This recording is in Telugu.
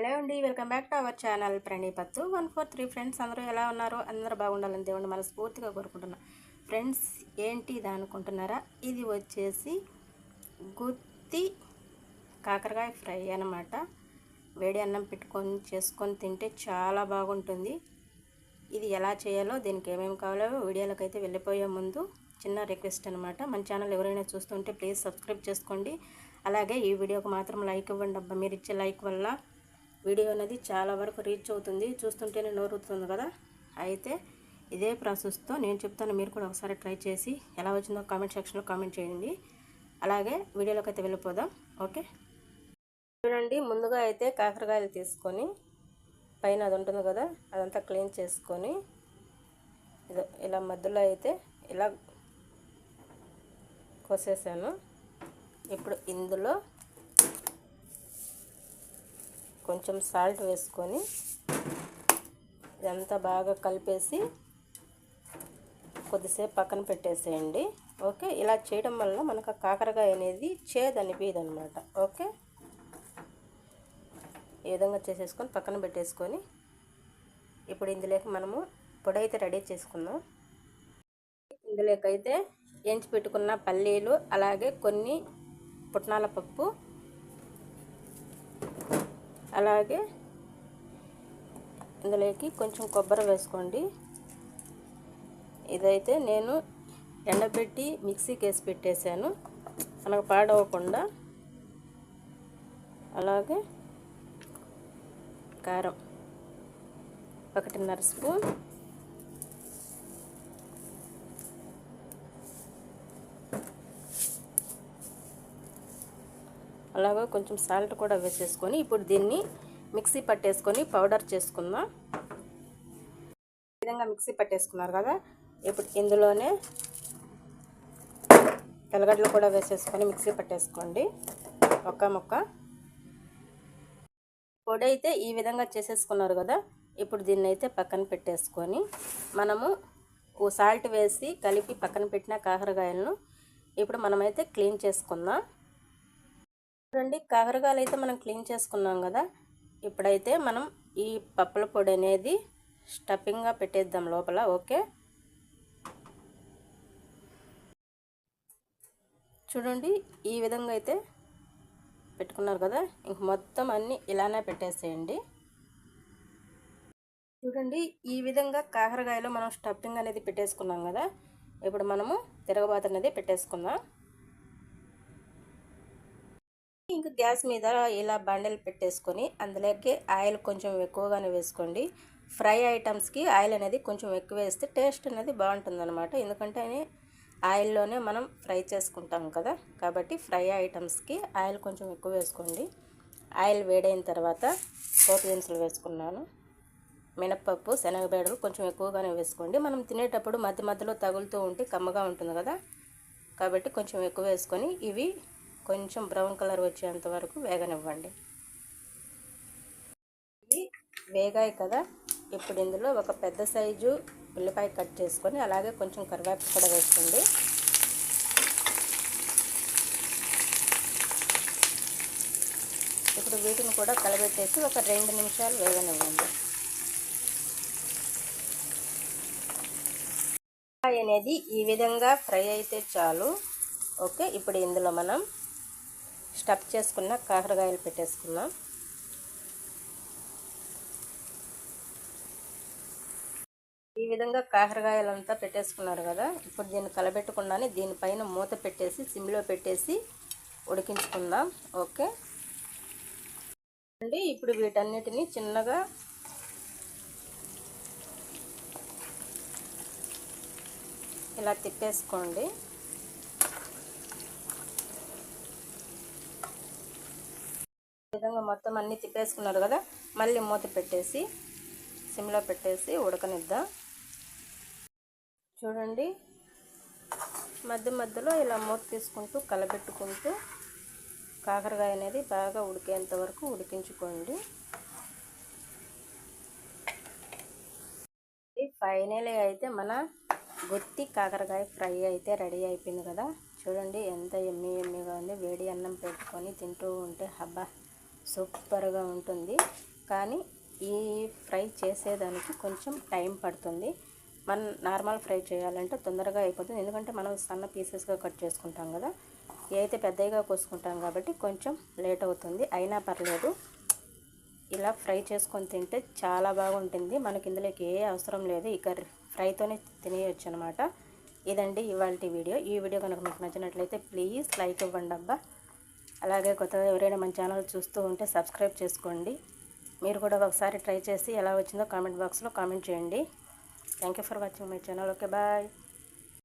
హలో అండి welcome back to our channel ప్రణీపత్తు one four three friends అందరూ ఎలా ఉన్నారు? అందరూ బాగుండాలని దేవుడిని మనస్ఫూర్తిగా కోరుకుంటున్నా. ఫ్రెండ్స్ ఏంటి ఇది అనుకుంటున్నారా? ఇది వచ్చేసి గుత్తి కాకరకాయ ఫ్రై అనమాట వేడి అన్నం పెట్టుకొని చేసుకొని తింటే చాలా బాగుంటుంది. ఇది ఎలా చేయాలో దీనికి ఏమేమి కావాలో వీడియోలోకి అయితే వెళ్ళిపోయే ముందు చిన్న రిక్వెస్ట్ అనమాట మన ఛానల్ ఎవరైనా చూస్తుంటే ప్లీజ్ సబ్స్క్రైబ్ చేసుకోండి. అలాగే ఈ వీడియోకి మాత్రం లైక్ ఇవ్వండి అబ్బా. మీరు ఇచ్చే లైక్ వల్ల వీడియో అనేది చాలా వరకు రీచ్ అవుతుంది. చూస్తుంటేనే నోరుతుంది కదా? అయితే ఇదే ప్రాసెస్తో నేను చెప్తాను మీరు కూడా ఒకసారి ట్రై చేసి ఎలా వచ్చిందో కామెంట్ సెక్షన్లో కామెంట్ చేయండి. అలాగే వీడియోలోకి అయితే వెళ్ళిపోదాం. ఓకే? చూడండి ముందుగా అయితే కాకరకాయలు తీసుకొని పైన అది ఉంటుంది కదా అదంతా క్లీన్ చేసుకొని ఇదో ఇలా మధ్యలో అయితే ఇలా కోసేసాను. ఇప్పుడు ఇందులో కొంచెం సాల్ట్ వేసుకొని ఇదంతా బాగా కలిపేసి కొద్దిసేపు పక్కన పెట్టేసేయండి. ఓకే? ఇలా చేయడం వల్ల మనకు కాకరకాయ అనేది చేదు అనమాట ఓకే? ఈ విధంగా చేసేసుకొని పక్కన పెట్టేసుకొని ఇప్పుడు ఇందులోకి మనము పొడి అయితే రెడీ చేసుకుందాం. ఇందులోకి అయితే ఎంచి పెట్టుకున్న పల్లీలు అలాగే కొన్ని పుట్నాల పప్పు అలాగే ఇందులోకి కొంచెం కొబ్బరి వేసుకోండి. ఇదైతే నేను ఎండబెట్టి మిక్సీకి వేసి పెట్టేశాను. మనకు పాడవకుండా అలాగే కారం. ఒకటిన్నర స్పూన్ అలాగే కొంచెం సాల్ట్ కూడా వేసేసుకొని ఇప్పుడు దీన్ని మిక్సీ పట్టేసుకొని పౌడర్ చేసుకుందాం. ఈ విధంగా మిక్సీ పట్టేసుకున్నారు కదా ఇప్పుడు ఇందులోనే తెల్లగడ్డలు కూడా వేసేసుకొని మిక్సీ పట్టేసుకోండి. ఒక్క ముక్క. పొడి అయితే ఈ విధంగా చేసేసుకున్నారు కదా ఇప్పుడు దీన్ని అయితే పక్కన పెట్టేసుకొని మనము సాల్ట్ వేసి కలిపి పక్కన పెట్టిన కాకరకాయలను ఇప్పుడు మనమైతే క్లీన్ చేసుకుందాం. చూడండి కాకరకాయలు అయితే మనం క్లీన్ చేసుకున్నాం కదా. ఇప్పుడైతే మనం ఈ పప్పుల పొడి అనేది స్టఫింగ్గా పెట్టేద్దాం లోపల ఓకే? చూడండి ఈ విధంగా అయితే పెట్టుకున్నారు కదా. ఇంక మొత్తం అన్నీ ఇలానే పెట్టేసేయండి. చూడండి ఈ విధంగా కాకరకాయలో మనం స్టఫింగ్ అనేది పెట్టేసుకున్నాం కదా. ఇప్పుడు మనము తిరగబాత అనేది పెట్టేసుకుందాం. ఇంకా గ్యాస్ మీద ఇలా బండలు పెట్టేసుకొని అందులోకి ఆయిల్ కొంచెం ఎక్కువగానే వేసుకోండి. ఫ్రై ఐటమ్స్కి ఆయిల్ అనేది కొంచెం ఎక్కువ వేస్తే టేస్ట్ అనేది బాగుంటుంది అనమాట ఎందుకంటే ఆయిల్లోనే మనం ఫ్రై చేసుకుంటాం కదా. కాబట్టి ఫ్రై ఐటమ్స్కి ఆయిల్ కొంచెం ఎక్కువ వేసుకోండి. ఆయిల్ వేడైన తర్వాత పోపు దినుసులు వేసుకున్నాను. మినప్పప్పు శనగబేడలు కొంచెం ఎక్కువగానే వేసుకోండి. మనం తినేటప్పుడు మధ్య మధ్యలో తగులుతూ ఉంటే కమ్మగా ఉంటుంది కదా. కాబట్టి కొంచెం ఎక్కువ వేసుకొని ఇవి కొంచెం బ్రౌన్ కలర్ వచ్చేంత వరకు వేగనివ్వండి. ఇవి వేగాయి కదా? ఇప్పుడు ఇందులో ఒక పెద్ద సైజు ఉల్లిపాయ కట్ చేసుకొని అలాగే కొంచెం కరివేపాకు కూడా వేసుకోండి. ఇప్పుడు వీటిని కూడా కలబెట్టేసి ఒక రెండు నిమిషాలు వేగనివ్వండి. అనేది ఈ విధంగా ఫ్రై అయితే చాలు. ఓకే ఇప్పుడు ఇందులో మనం స్టఫ్ చేసుకున్న కాకరకాయలు పెట్టేసుకున్నాం ఈ విధంగా కాకరకాయలు అంతా పెట్టేసుకున్నారు కదా ఇప్పుడు దీన్ని కలబెట్టకుండానే దీనిపైన మూత పెట్టేసి సిమ్లో పెట్టేసి ఉడికించుకుందాం. ఓకే? అండి ఇప్పుడు వీటన్నిటిని చిన్నగా ఇలా తిప్పేసుకోండి. విధంగా మొత్తం అన్నీ తిప్పేసుకున్నారు కదా మళ్ళీ మూత పెట్టేసి సిమ్లో పెట్టేసి ఉడకనిద్దాం. చూడండి. మధ్య మధ్యలో ఇలా మూత తీసుకుంటూ కలబెట్టుకుంటూ కాకరకాయ అనేది బాగా ఉడికేంత వరకు ఉడికించుకోండి. ఫైనల్గా అయితే మన గుత్తి కాకరకాయ ఫ్రై అయితే రెడీ అయిపోయింది కదా. చూడండి ఎంత ఎమ్మి ఎమ్మిగా ఉంది. వేడి అన్నం పెట్టుకొని తింటూ ఉంటే హబ్బా సూపర్గా ఉంటుంది. కానీ ఈ ఫ్రై చేసేదానికి కొంచెం టైం పడుతుంది. మనం నార్మల్ ఫ్రై చేయాలంటే తొందరగా అయిపోతుంది. ఎందుకంటే మనం సన్న పీసెస్గా కట్ చేసుకుంటాం కదా. అయితే పెద్దగా కోసుకుంటాం కాబట్టి కొంచెం లేట్ అవుతుంది. అయినా పర్లేదు. ఇలా ఫ్రై చేసుకొని తింటే చాలా బాగుంటుంది. మనకి ఇందులోకి ఏ అవసరం లేదు. ఇక ఫ్రైతోనే తినేయచ్చు అనమాట ఇదండి ఇవాళ వీడియో. ఈ వీడియో కనుక మీకు నచ్చినట్లయితే ప్లీజ్ లైక్ ఇవ్వండి అబ్బా అలాగే కొత్తగా ఎవరైనా మన ఛానల్ చూస్తూ ఉంటే సబ్స్క్రైబ్ చేసుకోండి. మీరు కూడా ఒకసారి ట్రై చేసి ఎలా వచ్చిందో కామెంట్ బాక్స్లో కామెంట్ చేయండి. Thank you for watching my channel okay bye